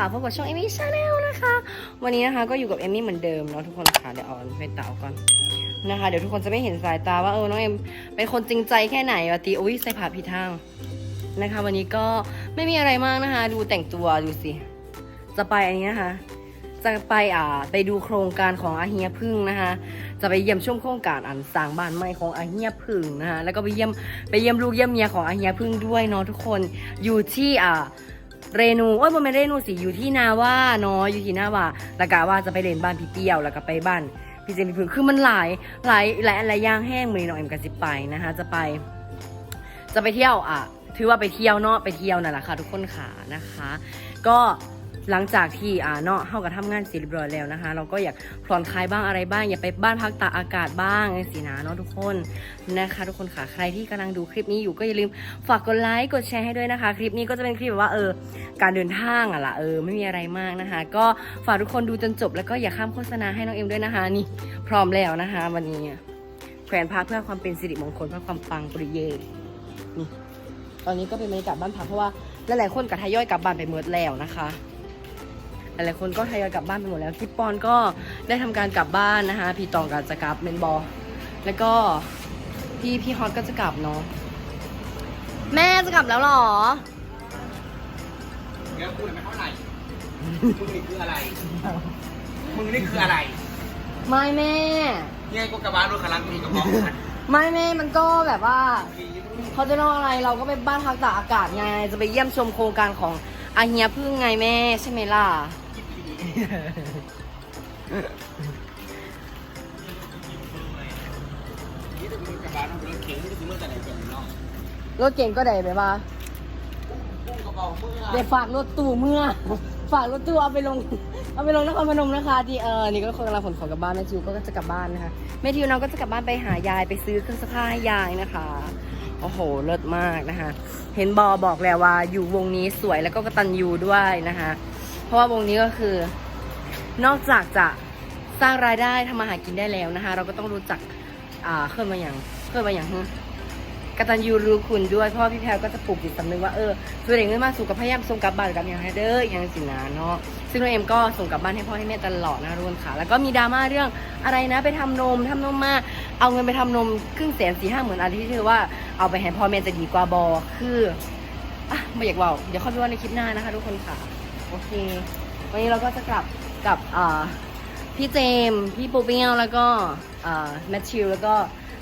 ค่ะพบกับช่องเอมี่ชาแนลนะคะ วันนี้นะคะก็อยู่กับเอมี่เหมือนเดิมเนาะทุกคนค่ะเดี๋ยวเอาไปเตาก่อนนะคะ เดี๋ยวทุกคนจะไม่เห็นสายตาว่าเออน้องเอมเป็นคนจริงใจแค่ไหนวะตีอุ้ยใส่ผ้าผิดทางนะคะ วันนี้ก็ไม่มีอะไรมากนะคะ ดูแต่งตัวดูสิจะไปอันนี้นะคะ จะไปอ่าไปดูโครงการของอาเฮียพึ่งนะคะ จะไปเยี่ยมชมโครงการอันสร้างบ้านใหม่ของอาเฮียพึ่งนะคะแล้วก็ไปเยี่ยมไปเยี่ยมลูกเยี่ยมเมียของอาเฮียพึ่งด้วยเนาะทุกคนอยู่ที่อ่า เรนูโอ้ยมันไม่เรนูสิอยู่ที่นาว่าเนาะอยู่ที่นาว่าแล้วกะว่าจะไปเล่นบ้านพี่เปียวแล้วก็ไปบ้านพี่เจมพี่พึ่งคือมันหลายหลายหลายหลายอย่างแห้งมือน้องเอ็มกับสิไปนะคะ จะไป จะไปเที่ยวอะถือว่าไปเที่ยวเนาะไปเที่ยวนั่นแหละค่ะ ทุกคนขานะคะ ก็ หลังจากที่อ่าเนาะเฮากับทำงานเสร็จเรียบร้อยแล้วนะคะ เราก็อยากผ่อนคลายบ้างอะไรบ้าง อย่าไปบ้านพักตากอากาศบ้างสินะเนาะทุกคนนะคะ ทุกคนค่ะใครที่กำลังดูคลิปนี้อยู่ก็อย่าลืมฝากกดไลค์กดแชร์ให้ด้วยนะคะ คลิปนี้ก็จะเป็นคลิปแบบว่าเออการเดินทางอะล่ะเออไม่มีอะไรมากนะคะ ก็ฝากทุกคนดูจนจบ แล้วก็อย่าข้ามโฆษณาให้น้องเอ็มด้วยนะคะ นี่พร้อมแล้วนะคะ วันนี้แขวนพาเพื่อความเป็นสิริมงคลเพื่อความปังปริเยนี่ตอนนี้ก็เป็นบรรยากาศบ้านพักเพราะว่าหลายๆคนก็ทยอยกลับบ้านไปหมดแล้วนะคะ หลายๆคนก็ทยอยกลับบ้านไปหมดแล้วพี่ปอนก็ได้ทำการกลับบ้านนะคะ พี่ตองก็จะกลับเมนบอลแล้วก็พี่พี่ฮอตก็จะกลับเนาะแม่จะกลับแล้วเหรอเดี๋ยวพูดไม่เท่าไหร่มึงนี่คืออะไรมึงนี่คืออะไร ไม่แม่เนี่ยกูกระบาลรถขลังกูมีกระบอกขันไม่แม่มันก็แบบว่าเขาจะเล่าอะไรเราก็ไปบ้านพักตากอากาศไงจะไปเยี่ยมชมโครงการของ อาเฮียพึ่งไงแม่ใช่ไหมล่ะ นี่จะมึงกระบาลรถเข็งนี่จะมึงจะไหนเป็นเนาะรถเก่งก็ได้แบบว่า พุ่งกระบอกมึงเดี๋ยวฝากรถตู้เมื่อ ฝากรถตู้เอาไปลง เอาไปลงนครพนมนะคะที่เออนี่ก็คนกำลังขนของกลับบ้านแม่ทิวก็จะกลับบ้านนะคะแม่ทิวน้องก็จะกลับบ้านไปหายายไปซื้อเครื่องซักผ้าให้ยายนะคะ โอ้โหเลิศมากนะคะ เห็นบอบอกแล้วว่าอยู่วงนี้สวยแล้วก็กระตันยูด้วยนะคะ เพราะว่าวงนี้ก็คือ นอกจากจะสร้างรายได้ทำมาหากินได้แล้วนะคะ เราก็ต้องรู้จักอ่าเคลื่อนมาอย่างเคลื่อนมาอย่าง กตัญญูรู้คุณด้วยเพราะว่าพี่แพรก็จะปลูกจิตสำนึกว่าเออตัวเองเงินมาสู่กับพยายามส่งกลับบ้านกับอย่างไรเด้ออย่างสินะเนาะซึ่งน้องเอ็มก็ส่งกลับบ้านให้พ่อให้แม่ตลอดนะทุกคนค่ะ แล้วก็มีดราม่าเรื่องอะไรนะไปทำนมทำนมมาเอาเงินไปทำนมครึ่งแสนสี่ห้าหมื่นอะไรที่เธอว่าเอาไปให้พ่อแม่จะดีกว่าบอคืออะไม่อยากว่าเดี๋ยวค่อยไปว่าในคลิปหน้านะคะทุกคนค่ะโอเค วันนี้เราก็จะกลับกับอ่าพี่เจมส์พี่ปูเปียวแล้วก็แมทธิวแล้วก็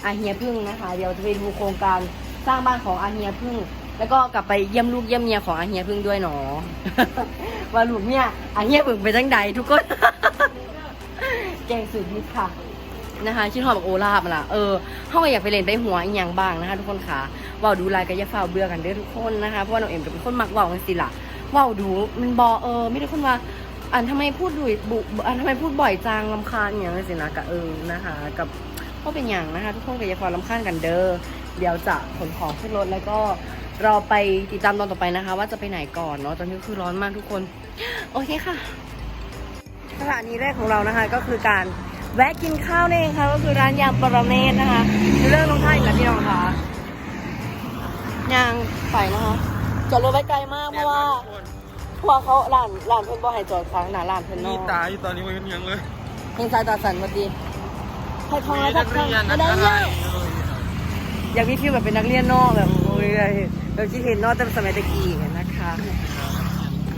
อาเฮียพึ่งนะคะ เดี๋ยวจะไปดูโครงการสร้างบ้านของอาเฮียพึ่ง แล้วก็กลับไปเยี่ยมลูกเยี่ยมเมียของอาเฮียพึ่งด้วยหนอว่าลูกเนี่ยอาเฮียพึ่งไปจังใดทุกคนแกงสูตรนิดค่ะนะคะชื่อหอมบโอลาบมาละเออห้องอยากไปเล่นไปหัวอีกอย่างบ้างนะคะ ทุกคนค่ะว่าดูลายกับยาฝ้าเบื่อกันเด้อทุกคนนะคะเพราะว่าน้องเอ็มเป็นคนมักว่ากันสิล่ะว่าดูมันบอเออ ไม่ได้คนว่าอันทำไมพูดดุยบุอันทำไมพูดบ่อยจังลำคาญอย่างนี้สินะกับเออนะคะ กับ ก็เป็นอย่างนะคะ ทุกคนก็อย่าฟังลำคาญกันเด้อเดี๋ยวจะขนของขึ้นรถแล้วก็รอไปติดตามตอนต่อไปนะคะ ว่าจะไปไหนก่อนเนาะตอนนี้คือร้อนมากทุกคน โอเคค่ะสถานีแรกของเรานะคะ ก็คือการแวะกินข้าวนั่นเองค่ะก็คือร้านยำปรเมศนะคะเรื่องลงท่าอีกแล้วพี่น้องค่ะยางไปนะคะจอดรถไว้ไกลมากเพราะว่าเพราะว่าเขาร้านร้านเพิ่นบ่ให้จอดขวางหน้าร้านเพิ่นนี่เนาะตาอยู่ตอนนี้มันยังเลยเฮงสายตาสันมาดี ให้ทองแล้วนักบทองยนอะนักไรอะไรเนี่ยอยากมีฟิลแบบเป็นนักเรียนนอกแบบโอ้ยแบบที่เห็นนอกแต่สมัยตะกี้นะคะ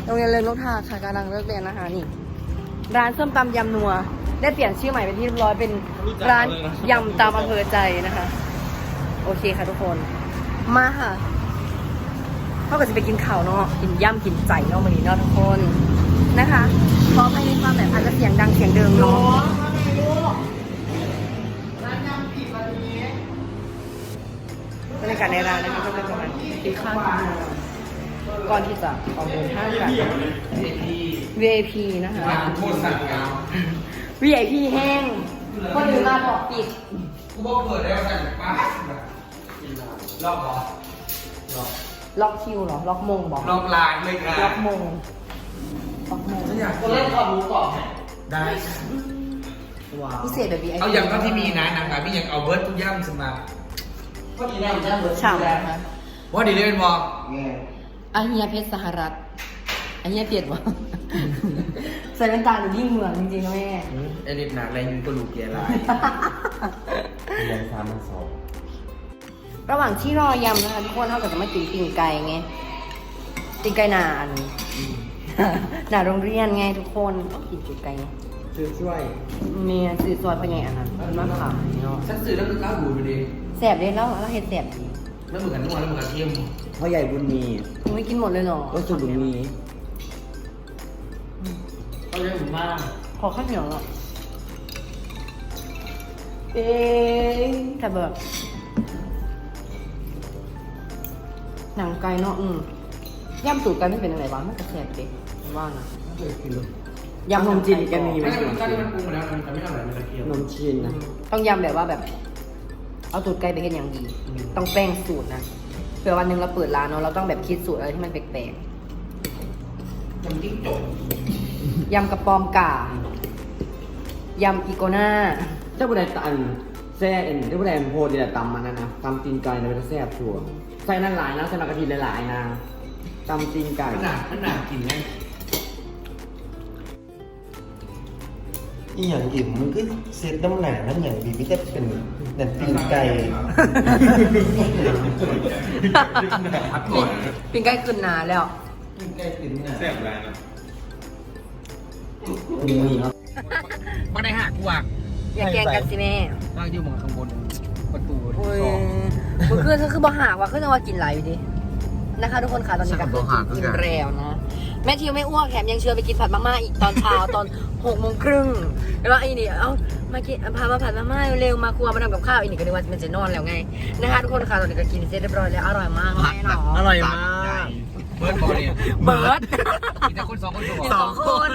โรงเรียนเริงนกทาค่ะกำลังเลิกเรียนนะคะนี่ ร้านส้มตำยำนัว ได้เปลี่ยนชื่อใหม่เป็นที่เรียบร้อยเป็นร้านยำตามอำเภอใจนะคะ โอเคค่ะทุกคนมาค่ะเขาก็จะไปกินข้าวเนาะกินย่ำกินใจเนาะวันนี้เนาะทุกคนนะคะขอให้มีความแบบอาจจะเสียงดังเสียงเดิมเนาะ บรรยากาศในร้านนะคะก็เป็นประมาณกินข้าวกินนมก่อนที่จะออกเดินทางกัน VIP นะคะ โทษสั่งงาน VIP แห้งคนอื่นมาบอกปิดกูบอกเปิดได้ว่าสั่งป้าลอกเหรอลอกล็อกคิวเหรอ ล็อกมงบอกลอกลายเลยค่ะล็อกมงล็อกมงอยากเล่นความรู้ก่อนได้พิเศษแบบ VIP เอาอย่างเท่าที่มีนะนางแบบพี่ยังเอาเบิร์ดทุกย่ำสมาฉ่ำนะคะว่าดีเลยเป็นบอกอาเฮียเพชรสหรัฐอันนี้เปลี่ยนวะใส่แว่นตาหรือยิ่งเหมือนจริงๆนะแม่ไอเด็กหนักแรงยิงกระดูกแกลายเรียนสามมันสองระหว่างที่รอยำนะคะทุกคนเท่ากับจะมากินปิ่งไก่ไงปิ่งไก่นานหนาโรงเรียนไงทุกคนต้องกินปิ่งไก่ไงซื้อช่วยเมียซื้อซอยพะแยงอันนั้นมันมาขายเนาะฉันซื้อแล้วมันก้าวหูไปดิ แสบเลยแล้วแล้วเห็ดแสบดีแล้วเหมือนกันนัวแล้วเหมือนกันเทียมพ่อใหญ่บุญมีมึงไม่กินหมดเลยเหรอก็สุดบุญมีก็เรียกผมว่าขอข้าวเหนียวอะเอ๊ะแต่แบบหนังไก่เนาะอืมย่ำสูตรไก่ไม่เป็นอะไรวะมันจะแสบดิว่านะไม่เคยกินเลยยำนมจีนแกมีไหมไม่ใช่มันก้าวที่มันปรุงมาแล้วมันจะไม่อร่อยมันจะเทียมนมชีนนะต้องยำแบบว่าแบบ เอาสูตรไก่ไปเป็นอย่างดีต้องแป้งสูตรนะเผื่อวันหนึ่งเราเปิดร้านเนาะเราต้องแบบคิดสูตรอะไรที่มันแปลกมันจิ้งจกๆยำกระปอมก่ายำอีโกน่าเจ้าบุญได้ตันแซ่เอ็นเจ้าบุญได้โพดีแต่ตำมันนะนะตำตีนไก่นะเป็นแซ่บชัวร์ใส่นั่นหลายนะใส่มากระทิหลายๆนะตำตีนไก่มันหนามันหนากินไง อีอย่างอิ่มมันก็เซตน้ำหนาน้ำอย่างดีไม่ได้เป็นแต่ปีนไก่พักก่อนปิ่งไก่ขึ้นหนาแล้วปีนไก่เป็นหนาแซ่บแรงนะมีมีครับมันได้หักกูอะอย่าแกล้งกันสิแม่ว่างอยู่หมองข้างบนประตูโอ้ยสองมันคือคือคือบ่หากว่าคือจะว่ากินไหลอยู่ดินะคะทุกคนค่ะตอนนี้ก็คือกินแล้วนะแม่ทิวไม่อ้วกแถมยังเชื่อไปกินผัดมาม่าอีกตอนเช้าตอน หกโมงครึ่งแล้วว่าไอ้นี่เอ้ามากินพามาผัดมาม่าเร็วๆมาครัวมาทำกับข้าวอีนี่ก็นึกว่ามันจะนอนแล้วไงนะคะทุกคนค่ะตอนนี้ก็กินเสร็จเรียบร้อยแล้วอร่อยมากแน่นอนอร่อยมากเบิร์ดบอลเนี่ยเบิร์ดมีแต่คนสองคนสสองคน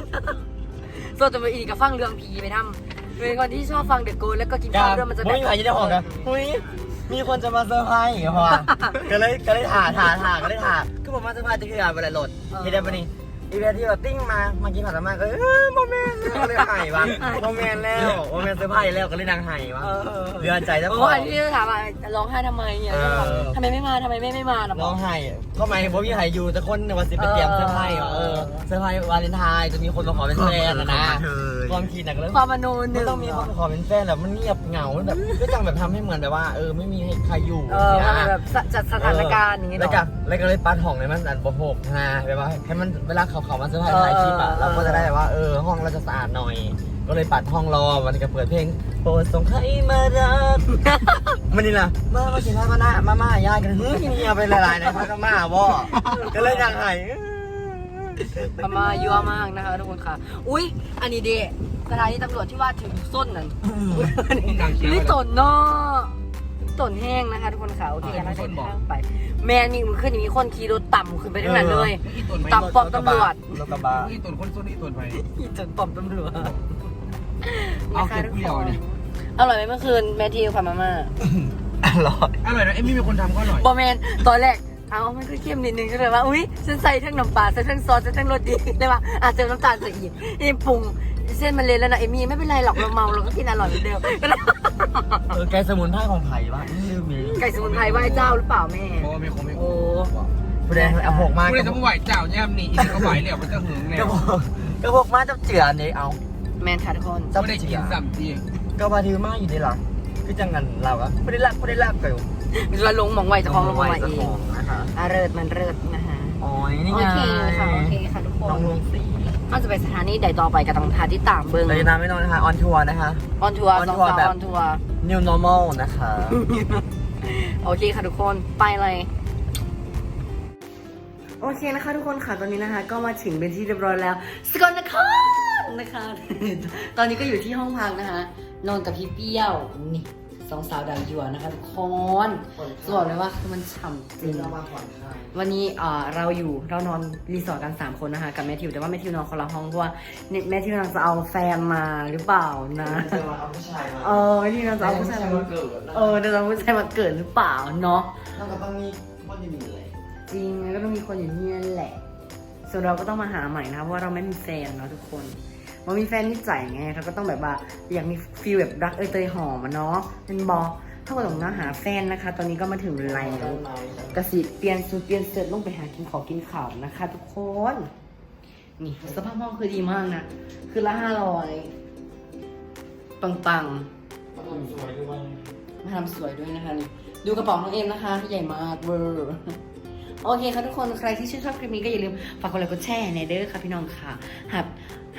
ส่วนตัวอีนี่ก็ฟังเรื่องผีไปทำเป็นคนที่ชอบฟังเดอะโกแล้วก็กินข้าวด้วยมันจะแบบไม่มีใครจะได้หอกนะเฮ้ยมีคนจะมาเซอร์ไพรส์เหรอวะก็เลยก็เลยถ่าถ่าถ่าก็เลยถ่าคือผมมาเซอร์ไพรส์จะคืออะไรโหลดที่ได้ปะนี่ อีเวนท์ที่แบบติ้งมามากินผัดมาม่าก็เออโมเมนต์แล้วก็เลยหายวะโมเมนต์แล้วโมเมนต์เซอร์ไพรส์แล้วก็เลยนางหายวะเดือนใจจะโอ้พออันที่ถามว่าร้องไห้ทำไมเนี่ยเออ ทำไมไม่มาทำไมไม่ไม่มานะบร้ออกงไห้ก็หมายถึงว่ามีไห้อยู่แต่คนในวันสิไปเตรียมเซอร์ไพรส์เหรอเออเซอร์ไพรส์วาเลนไทน์จะมีคนมาขอเป็นแฟนนะนะความคิดนะก็เลย ความมโนหไม่นึ่งต้องมีคนขอเป็นแฟนแบบมันเงียบเหงาแบบ ก็จังแบบทำให้เหมือนแบบว่าเออไม่มีใครอยู่เออมันแบบสจัดสถานการณ์อย่างงี้แล้วเนาะ ก็แล้วก็เลยปัดห้องในมันอันโบกฮะแบบว่าให้มันเวลาเขาเขามาเซอร์ไพรส์ถ่ายคลิปอะเออเราก็จะได้แบบว่าเออห้องเราจะสะอาดหน่อย ก็เลยปัดห้องรอวันก็เปิดเพลงโปรดส่งใครมารักมันนี่ล่ะมามากินมาม่ามาม่ายายกันเฮ้ยกินเฮียไปละลายในพักมาบ่ก็เลยยังไงประมายั่วมากนะคะทุกคนค่ะ อุ้ยอันนี้เดะสถานีตำรวจที่ว่าถึงส้นนั่นนี่ตนเนาะ ตนแห้งนะคะทุกคนค่ะโอเคแล้วเดินทางไป แมนมีมือขึ้นอย่างนี้คนขี่รถต่ำขึ้นไปทั้งนั้นเลยอีตุนไหมต่ำปอมตำรวจรถกระบะอีตุนคนส้นอีตุนไปขี่จนปอมตำรวจเอานะคะเก็บทุกเดี่คยวนเนี่ยอร่อยไหมเมื่อคืนแมทธิวผัดมาม่าอร่อยอร่อยนะเอ็มมี่มีคนทำก็อร่อยบอแมนตอนแรกเอามันก็เข้มนิดนึงก็เลยว่าอุ้ยฉันใส่ทั้งน้ำปลาใส่ทั้งซอสใส่ทั้งรสดีเลยว่าอาจจะน้ำตาลใส่อีกนี่ปรุงเส้นมันเละแล้วนะเอมี่ไม่เป็นไรหรอกเราเมาเราก็กินอร่อยเหมือนเดิมก็ เลยเออแกสมุนไพรของไผ่บ้างลืมมีไก่สมุนไพรไหว้เจ้าหรือเปล่าแม่เพราะว่าไม่คงไม่โอ้แสดงเอาหกมาไม่กได้ระจะไม่ไหวเจ้าย่ำนี่อีกก็ไหวแล้วมันจะหึงแล้ก็วบอกก็บอกมาจับเจือนี่เอาแมนค่ะทุกคนจับไม่ได้เจืกิอนซ้ำทีก็มาถือมาอยู่ในหลังคือจังงันเราอะไม่ได้รักไม่ได้รักกันเราลงหมองไว้จะคลองลงมาเองนะคะอะเริดมันเริดนะคะ อ๋อนี่โอไงเคค่ะ โอเคค่ะทุกคน้องนลงสี ถ้าจะไปสถานีใดต่อไปก็ต้องทาที่ตามเบิ้งเราจะนำไม่นอนนะคะออนทัวร์นะคะ ออนทัวร์ on สอง tour สาวแบบ ออนทัวร์ new normal นะคะ โอเคค่ะทุกคน ไปเลย โอเคนะคะทุกคนค่ะตอนนี้นะคะ ก็มาถึงเป็นที่เรียบร้อยแล้วสกลนครนะคะ ตอนนี้ก็อยู่ที่ห้องพักนะคะ นอนกับพี่เปี้ยวนี่ สองสาวดังยัวนะคะทุกคนจะบอกเลยว่าคือมันฉ่ำจริงวันนี้เอ่อเราอยู่เรานอนรีสอร์ทกัน 3 คนนะคะ กับแมทธิวแต่ว่าแมทธิวนอนคนละห้องเพราะว่าเนี่ยแมทธิวนางจะเอาแฟนมาหรือเปล่านะจะมาเอาผู้ชายมาเออแมทธิวนางจะเอาผู้ชายมาเกิดเออเดี๋ยวเราผู้ชายมาเกิดหรือเปล่าเนาะแล้วก็ต้องมีคนดีๆเลยจริงแล้วก็ต้องมีคนอยู่ที่นั่นแหละ ส่วนเราก็ต้องมาหาใหม่นะคะเพราะว่าเราไม่มีแฟนเนาะทุกคน มันมีแฟนนี่ใจไงเราก็ต้องแบบว่าอยากมีฟีลแบบรักเอยเตยหอมอะเนาะเป็นบอถ้าเกิดต้องหาแฟนนะคะ ตอนนี้ก็มาถึงไลน์แล้วกระสิเปลี่ยนสูตรเปลี่ยนเสร็จลงไปหากินของกินข่าวนะคะ ทุกคนนี่สภาพห้องคือดีมากนะคือละห้าร้อยปังปังสวยด้วยๆมาทำสวยด้วยนะคะนี่ดูกระเป๋าน้องเอ็มนะคะที่ใหญ่มากเวอร์โอเคค่ะทุกคนใครที่ชื่นชอบคลิปนี้ก็อย่าลืมฝากกดไลค์กดแชร์ในเด้อค่ะพี่น้องค่ะหาก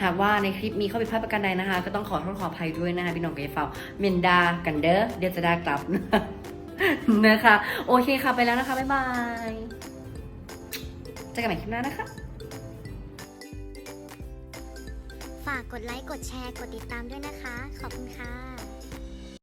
หากว่าในคลิปมีข้อผิดพลาดประการใดนะคะ ก็ต้องขอโทษขออภัยด้วยนะคะพี่น้องเกยเฝ้าเมนดากันเด้อเดี๋ยวจะได้กลับนะคะ โอเคค่ะไปแล้วนะคะ บ๊ายบายเจอกันใหม่คลิปหน้านะคะ ฝากกดไลค์ กดแชร์ กดติดตามด้วยนะคะ ขอบคุณค่ะ